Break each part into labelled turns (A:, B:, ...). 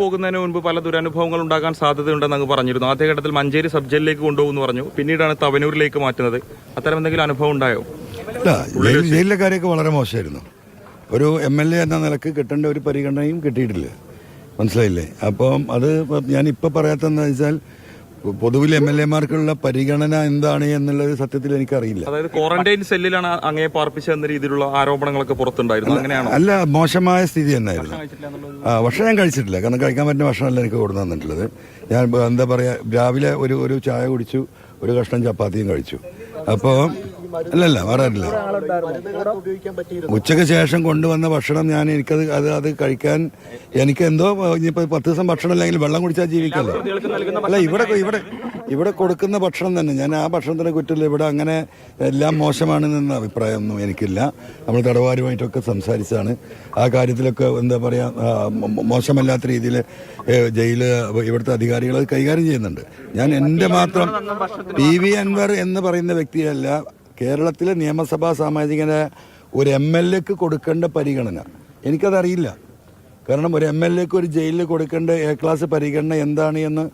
A: പോകുന്നതിന് മുൻപ് പല ദുരനുഭവങ്ങൾ ഉണ്ടാകാൻ സാധ്യതയുണ്ടെന്ന് അങ്ങ് പറഞ്ഞിരുന്നു. ആദ്യഘട്ടത്തിൽ മഞ്ചേരി സബ് ജയിലിലേക്ക് കൊണ്ടുപോകുന്നു പറഞ്ഞു. പിന്നീടാണ് തവനൂരിലേക്ക് മാറ്റുന്നത്. അത്തരം എന്തെങ്കിലും അനുഭവം ഉണ്ടായോ?
B: ജയിലിലെ കാര്യമൊക്കെ വളരെ മോശമായിരുന്നു. ഒരു എം എൽ എ എന്ന നിലയ്ക്ക് കിട്ടേണ്ട ഒരു പരിഗണനയും കിട്ടിയിട്ടില്ല. മനസ്സിലായില്ലേ? അപ്പം അത് ഞാൻ ഇപ്പം പറയാത്തതെന്ന് വെച്ചാൽ പൊതുവിൽ എം എൽ മാർക്കുള്ള പരിഗണന എന്താണ് എന്നുള്ളത് സത്യത്തിൽ എനിക്കറിയില്ല.
A: അതായത് ക്വാറന്റൈൻ സെല്ലിലാണ് അങ്ങയെ പാർപ്പിച്ചതെന്ന രീതിയിലുള്ള ആരോപണങ്ങളൊക്കെ പുറത്തുണ്ടായിരുന്നു. അങ്ങനെയാണോ?
B: അല്ല മോശമായ സ്ഥിതി തന്നെയായിരുന്നു. ആ ഭക്ഷണം ഞാൻ കഴിച്ചിട്ടില്ല. കാരണം കഴിക്കാൻ പറ്റുന്ന ഭക്ഷണമല്ല എനിക്ക് കൊടുത്തു തന്നിട്ടുള്ളത്. ഞാൻ എന്താ പറയാ രാവിലെ ഒരു ഒരു ചായ കുടിച്ചു ഒരു കഷ്ണം ചപ്പാത്തിയും കഴിച്ചു. അപ്പോൾ അല്ലല്ല പറയാറില്ല ഉച്ചയ്ക്ക് ശേഷം കൊണ്ടുവന്ന ഭക്ഷണം ഞാൻ എനിക്കത് അത് അത് കഴിക്കാൻ എനിക്ക് എന്തോ ഇനിയിപ്പോൾ പത്ത് ദിവസം ഭക്ഷണം അല്ലെങ്കിൽ വെള്ളം കുടിച്ചാൽ ജീവിക്കല്ലോ? അല്ല ഇവിടെ ഇവിടെ ഇവിടെ കൊടുക്കുന്ന ഭക്ഷണം തന്നെ. ഞാൻ ആ ഭക്ഷണത്തിന് കുറ്റില്ല ഇവിടെ അങ്ങനെ എല്ലാം മോശമാണെന്ന അഭിപ്രായമൊന്നും എനിക്കില്ല. നമ്മൾ തടവുകാരുമായിട്ടൊക്കെ സംസാരിച്ചാണ് ആ കാര്യത്തിലൊക്കെ എന്താ പറയുക മോശമല്ലാത്ത രീതിയിൽ ജയിൽ ഇവിടുത്തെ അധികാരികൾ കൈകാര്യം ചെയ്യുന്നുണ്ട്. ഞാൻ എന്റെ മാത്രം പി വി അൻവർ എന്ന് പറയുന്ന വ്യക്തിയല്ല കേരളത്തിലെ നിയമസഭാ സാമാജികനെ ഒരു എം എൽ എക്ക് കൊടുക്കേണ്ട പരിഗണന. എനിക്കതറിയില്ല. കാരണം ഒരു എം എൽ എക്ക് ഒരു ജയിലിൽ കൊടുക്കേണ്ട എ ക്ലാസ് പരിഗണന എന്താണ് എന്ന്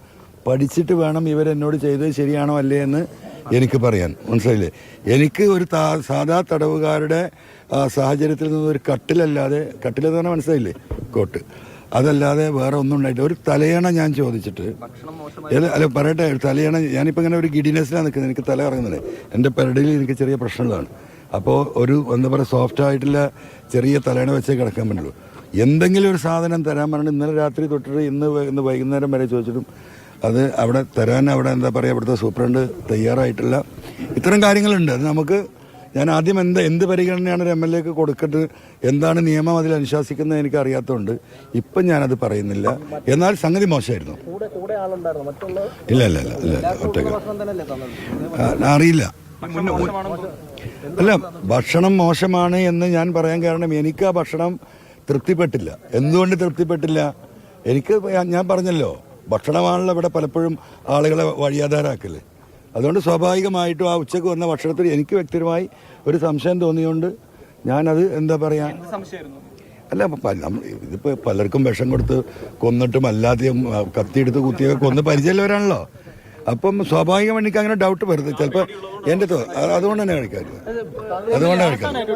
B: പഠിച്ചിട്ട് വേണം ഇവരെന്നോട് ചെയ്തത് ശരിയാണോ അല്ലേ എന്ന് എനിക്ക് പറയാൻ. മനസ്സിലായില്ലേ? എനിക്ക് ഒരു സാധാ തടവുകാരുടെ സാഹചര്യത്തിൽ നിന്ന് ഒരു കട്ടിലല്ലാതെ കട്ടിലെന്ന് പറഞ്ഞാൽ മനസ്സിലായില്ലേ? കോട്ട്. അതല്ലാതെ വേറെ ഒന്നും ഉണ്ടായിട്ട് ഒരു തലയണ ഞാൻ ചോദിച്ചിട്ട്. അല്ല പറയട്ടെ തലയണ ഞാനിപ്പോൾ ഇങ്ങനെ ഒരു ഗിഡിനെസ്സിലാണ് നിൽക്കുന്നത്. എനിക്ക് തല ഇറങ്ങുന്നത് എന്റെ പെരടിയിൽ എനിക്ക് ചെറിയ പ്രശ്നങ്ങളാണ്. അപ്പോൾ ഒരു എന്താ പറയുക സോഫ്റ്റ് ആയിട്ടുള്ള ചെറിയ തലയണ വെച്ചേ കിടക്കാൻ പറ്റുള്ളൂ. എന്തെങ്കിലും ഒരു സാധനം തരാൻ പറഞ്ഞു ഇന്നലെ രാത്രി തൊട്ടിട്ട് ഇന്ന് ഇന്ന് വൈകുന്നേരം വരെ ചോദിച്ചിട്ടും അത് അവിടെ തരാൻ അവിടെ എന്താ പറയുക ഇവിടുത്തെ സൂപ്രണ്ട് തയ്യാറായിട്ടില്ല ഇത്തരം കാര്യങ്ങളുണ്ട്. അത് നമുക്ക് ഞാൻ ആദ്യം എന്ത് എന്ത് പരിഗണനയാണ് ഒരു എം എൽ എക്ക് കൊടുക്കേണ്ടത്? എന്താണ് നിയമം അതിൽ അനുശാസിക്കുന്നത് എനിക്ക് അറിയാത്തതുകൊണ്ട് ഇപ്പം ഞാനത് പറയുന്നില്ല. എന്നാൽ സംഗതി മോശമായിരുന്നു. ഇല്ല ഇല്ല ഇല്ല ഇല്ല ഒറ്റയ്ക്ക് അറിയില്ല. അല്ല ഭക്ഷണം മോശമാണ് എന്ന് ഞാൻ പറയാൻ കാരണം എനിക്ക് ആ ഭക്ഷണം തൃപ്തിപ്പെട്ടില്ല. എന്തുകൊണ്ട് തൃപ്തിപ്പെട്ടില്ല? എനിക്ക് ഞാൻ- ഞാൻ പറഞ്ഞല്ലോ ഭക്ഷണമാണല്ലോ ഇവിടെ പലപ്പോഴും ആളുകളെ വഴിയാധാരാക്കൽ അതുകൊണ്ട് സ്വാഭാവികമായിട്ടും ആ ഉച്ചയ്ക്ക് വന്ന ഭക്ഷണത്തിൽ എനിക്ക് വ്യക്തിപരമായി ഒരു സംശയം തോന്നിയുകൊണ്ട് ഞാനത് എന്താ പറയാ? അല്ല നമ്മൾ ഇതിപ്പോ പലർക്കും വിഷം കൊടുത്ത് കൊന്നിട്ടും അല്ലാതെയും കത്തിയെടുത്ത് കുത്തിയൊക്കെ കൊന്ന് പരിചയമുള്ളവരാണല്ലോ. അപ്പം സ്വാഭാവികമായി എനിക്ക് അങ്ങനെ ഡൗട്ട് വരുന്നത്. ചിലപ്പോൾ എന്റെ അതുകൊണ്ട് തന്നെ കഴിക്കാറില്ല അതുകൊണ്ടാണ് കഴിക്കാറ്